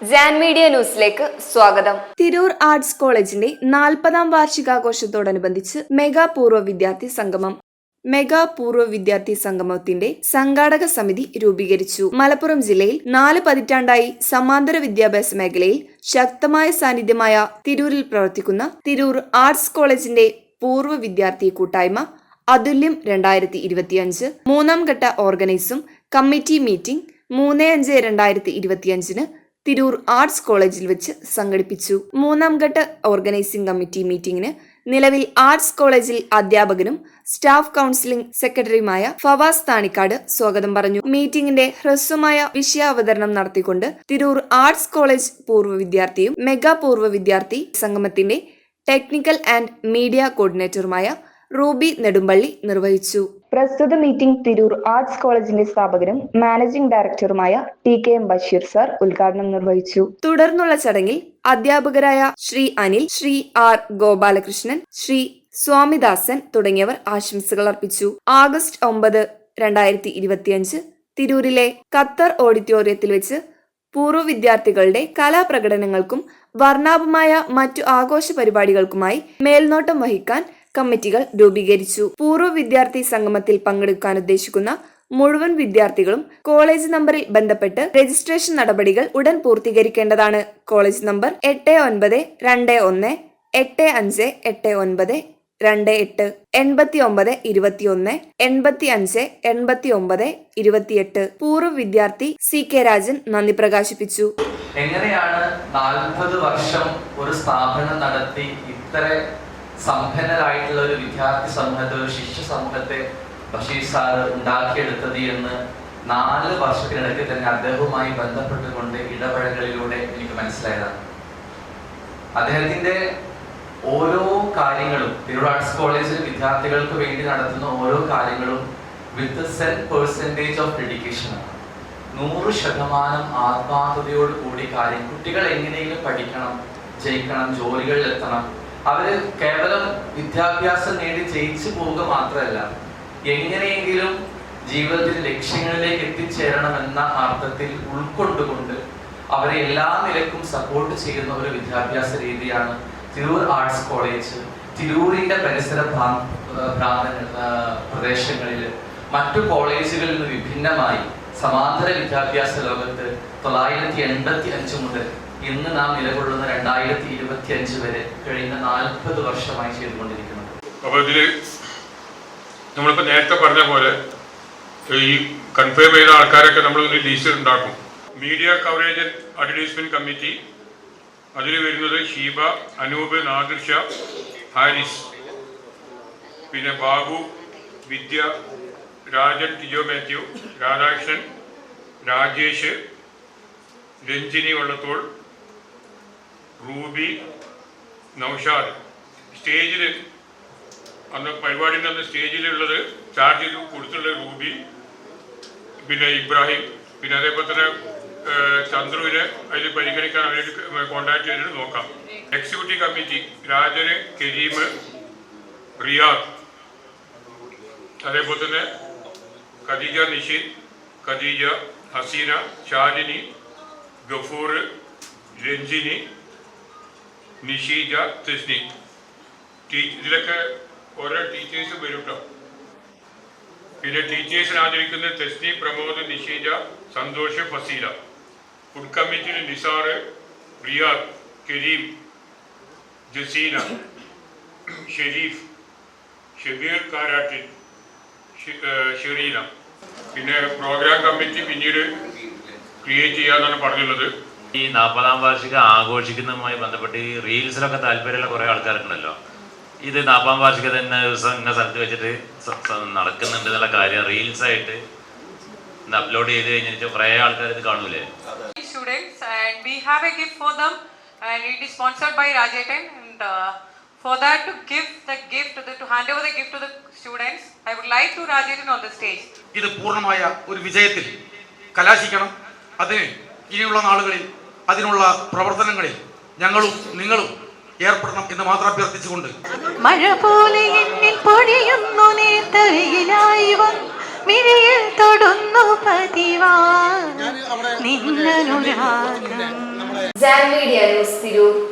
Jan media ന്യൂസിലേക്ക് സ്വാഗതം. Tirur arts കോളേജിന്റെ നാൽപ്പതാം വാർഷികാഘോഷത്തോടനുബന്ധിച്ച് മെഗാ പൂർവ വിദ്യാർത്ഥി സംഗമം. മെഗാ പൂർവ വിദ്യാർത്ഥി സംഗമത്തിന്റെ സംഘാടക സമിതി രൂപീകരിച്ചു. മലപ്പുറം ജില്ലയിൽ നാല് പതിറ്റാണ്ടായി സമാന്തര വിദ്യാഭ്യാസ മേഖലയിൽ ശക്തമായ സാന്നിധ്യമായ തിരൂരിൽ പ്രവർത്തിക്കുന്ന തിരൂർ ആർട്സ് കോളേജിന്റെ പൂർവ വിദ്യാർത്ഥി കൂട്ടായ്മ അതുല്യം രണ്ടായിരത്തി ഇരുപത്തിയഞ്ച് മൂന്നാം ഘട്ട ഓർഗനൈസും കമ്മിറ്റി മീറ്റിംഗ് മൂന്ന് അഞ്ച് രണ്ടായിരത്തി ഇരുപത്തിയഞ്ചിന് തിരൂർ ആർട്സ് കോളേജിൽ വെച്ച് സംഘടിപ്പിച്ചു. മൂന്നാം ഘട്ട ഓർഗനൈസിംഗ് കമ്മിറ്റി മീറ്റിംഗിന് നിലവിൽ ആർട്സ് കോളേജിൽ അധ്യാപകനും സ്റ്റാഫ് കൗൺസിലിംഗ് സെക്രട്ടറിയുമായ ഫവാസ് താണിക്കാട് സ്വാഗതം പറഞ്ഞു. മീറ്റിംഗിന്റെ ഹ്രസ്വമായ വിഷയാവതരണം നടത്തിക്കൊണ്ട് തിരൂർ ആർട്സ് കോളേജ് പൂർവ വിദ്യാർത്ഥിയും മെഗാ പൂർവ വിദ്യാർത്ഥി സംഗമത്തിന്റെ ടെക്നിക്കൽ ആൻഡ് മീഡിയ കോർഡിനേറ്ററുമായ റൂബി നെടുമ്പള്ളി നിർവഹിച്ചു. പ്രസ്തുത മീറ്റിംഗ് തിരൂർ ആർട്സ് കോളേജിന്റെ സ്ഥാപകനും മാനേജിംഗ് ഡയറക്ടറുമായ T K M Basheer sir ഉദ്ഘാടനം നിർവഹിച്ചു. തുടർന്നുള്ള ചടങ്ങിൽ അധ്യാപകരായ ശ്രീ അനിൽ ശ്രീ ആർ ഗോപാലകൃഷ്ണൻ ശ്രീ സ്വാമിദാസൻ തുടങ്ങിയവർ ആശംസകൾ അർപ്പിച്ചു. ആഗസ്റ്റ് ഒമ്പത് രണ്ടായിരത്തി ഇരുപത്തിയഞ്ച് തിരൂരിലെ ഖത്തർ ഓഡിറ്റോറിയത്തിൽ വെച്ച് പൂർവ വിദ്യാർത്ഥികളുടെ കലാപ്രകടനങ്ങൾക്കും വർണാഭമായ മറ്റു ആഘോഷ പരിപാടികൾക്കുമായി മേൽനോട്ടം വഹിക്കാൻ കമ്മിറ്റികൾ രൂപീകരിച്ചു. പൂർവ വിദ്യാർത്ഥി സംഗമത്തിൽ പങ്കെടുക്കാൻ ഉദ്ദേശിക്കുന്ന മുഴുവൻ വിദ്യാർത്ഥികളും കോളേജ് നമ്പറിൽ ബന്ധപ്പെട്ട് രജിസ്ട്രേഷൻ നടപടികൾ ഉടൻ പൂർത്തീകരിക്കേണ്ടതാണ്. കോളേജ് നമ്പർ എട്ട് ഒൻപത് രണ്ട് ഒന്ന് എട്ട് അഞ്ച് എട്ട് ഒൻപത് രണ്ട് എട്ട് എൺപത്തി ഒമ്പത് ഇരുപത്തിയൊന്ന് എൺപത്തി അഞ്ച് എൺപത്തി ഒമ്പത് ഇരുപത്തിയെട്ട്. പൂർവ വിദ്യാർത്ഥി സി കെ രാജൻ നന്ദി പ്രകാശിപ്പിച്ചു. എങ്ങനെയാണ് നാൽപ്പത് വർഷം ഒരു സ്ഥാപനം നടത്തി ഇത്ര സമ്പന്നരായിട്ടുള്ള ഒരു വിദ്യാർത്ഥി സമൂഹത്തെ ഒരു ശിഷ്യ സമൂഹത്തെ ബഷീർ സാറ് ഉണ്ടാക്കിയെടുത്തത് എന്ന് നാല് വർഷത്തിനിടയ്ക്ക് തന്നെ അദ്ദേഹവുമായി ബന്ധപ്പെട്ടുകൊണ്ട് ഇടപഴകലിലൂടെ എനിക്ക് മനസ്സിലായതാണ്. അദ്ദേഹത്തിന്റെ ഓരോ കാര്യങ്ങളും തിരൂർ ആർട്സ് കോളേജിൽ വിദ്യാർത്ഥികൾക്ക് വേണ്ടി നടത്തുന്ന ഓരോ കാര്യങ്ങളും with cent percentage of dedication ആണ്. നൂറ് ശതമാനം ആത്മാർത്ഥതയോട് കൂടി കാര്യം കുട്ടികൾ എങ്ങനെയെങ്കിലും പഠിക്കണം ജയിക്കണം ജോലികളിൽ എത്തണം അവർ കേവലം വിദ്യാഭ്യാസം നേടി ജയിച്ചു പോവുക മാത്രമല്ല എങ്ങനെയെങ്കിലും ജീവിതത്തിൽ ലക്ഷ്യങ്ങളിലേക്ക് എത്തിച്ചേരണം എന്ന അർത്ഥത്തിൽ ഉൾക്കൊണ്ടുകൊണ്ട് അവരെ എല്ലാ നിലക്കും സപ്പോർട്ട് ചെയ്യുന്ന ഒരു വിദ്യാഭ്യാസ രീതിയാണ് തിരൂർ ആർട്സ് കോളേജ് തിരൂരിന്റെ പരിസര പ്രാ- പ്രദേശങ്ങളിൽ മറ്റു കോളേജുകളിൽ നിന്ന് വിഭിന്നമായി സമാന്തര വിദ്യാഭ്യാസ ലോകത്ത് തൊള്ളായിരത്തി എൺപത്തി അഞ്ച് മുതൽ ഇന്ന് നാം നിലകൊള്ളുന്ന രണ്ടായിരത്തി ഇരുപത്തി അഞ്ച് വരെ കഴിഞ്ഞ നാൽപ്പത് വർഷമായി ചെയ്തുകൊണ്ടിരിക്കുന്നത്. അപ്പോൾ ഇതിൽ നമ്മളിപ്പോൾ നേരത്തെ പറഞ്ഞ പോലെ ഈ കൺഫേം ചെയ്ത ആൾക്കാരൊക്കെ നമ്മൾ ഒരു ലിസ്റ്റ് ഉണ്ടാക്കും. മീഡിയ കവറേജ് അഡ്വർടൈസ്മെന്റ് കമ്മിറ്റി അതിൽ വരുന്നത് ഷീബ അനൂപ് നാദിർഷ ഹാരിസ്. പിന്നെ ബാബു വിദ്യ രാജൻ ടിജോ മാത്യു രാധാകൃഷ്ണൻ രാജേഷ് രഞ്ജിനി വള്ളത്തോൾ റൂബി നൗഷാദ്. സ്റ്റേജിൽ അന്ന് പരിപാടിന്റെ അന്ന് സ്റ്റേജിലുള്ളത് ചാർജ് കൊടുത്തുള്ള റൂബി പിന്നെ ഇബ്രാഹിം പിന്നെ അതേപോലെ തന്നെ ചന്ദ്രുവിനെ അതിൽ പരിഗണിക്കാൻ അവരായിട്ട് കോണ്ടാക്ട് ചെയ്തിട്ട് നോക്കാം. Executive committee Rajan Karim Riyad. അതേപോലെ തന്നെ ഖദീജ നിഷീൻ ഖദീജ ഹസീന ഷാലിനി ഗഫൂർ രഞ്ജിനി നിഷീജ തൃഷ്ണി ഇതിലൊക്കെ ഓരോ ടീച്ചേഴ്സ് വരും കേട്ടോ പിന്നെ ടീച്ചേഴ്സിനെ ആദരിക്കുന്ന തെസ്നി പ്രമോദ് നിഷീജ സന്തോഷ് ഫസീല. ഫുഡ് കമ്മിറ്റിയിൽ നിസാറ് റിയാദ് കരീം ജസീന ഷെരീഫ് ഷബീർ കാരാട്ടിൻ ഷെറീന. പിന്നെ പ്രോഗ്രാം കമ്മിറ്റി പിന്നീട് ക്രിയേറ്റ് ചെയ്യാന്നാണ് പറഞ്ഞുള്ളത് ഈ നാൽപ്പതാം വാർഷികം ആഘോഷിക്കുന്നതുമായി ബന്ധപ്പെട്ട് ഈ റീൽസിലൊക്കെ താല്പര്യമുള്ള കുറേ ആൾക്കാരുണ്ടല്ലോ. ഇത് നാൽപ്പതാം വാർഷികം തന്നെ ദിവസം ഇന്ന സ്ഥലത്ത് വെച്ചിട്ട് നടക്കുന്നുണ്ട് എന്നുള്ള കാര്യം റീൽസ് ആയിട്ട് അപ്ലോഡ് ചെയ്ത് കഴിഞ്ഞിട്ട് കുറേ ആൾക്കാർ ഇത് കാണൂലേ? Students and we have a gift for them and it is sponsored by Rajetan and uh, for that to give the gift to, the, to hand over the gift to the students I would like to stage on the stage. ഇത് പൂർണമായ ഒരു വിജയത്തിൽ കലാശിക്കണം. അതിന് ഇനിയുള്ള നാളുകളിൽ അതിനുള്ള പ്രവർത്തനങ്ങളിൽ ഞങ്ങളും നിങ്ങളും ഏർപ്പെടണം എന്ന് മാത്രം അഭ്യർത്ഥിച്ചുകൊണ്ട്. മഴ പോലെ എന്നിൽ പൊഴിയുന്നു മിഴിയിൽ തൊടുന്നു പതിവാ. നിന്നനുരാഗം. Jan media news Tirur.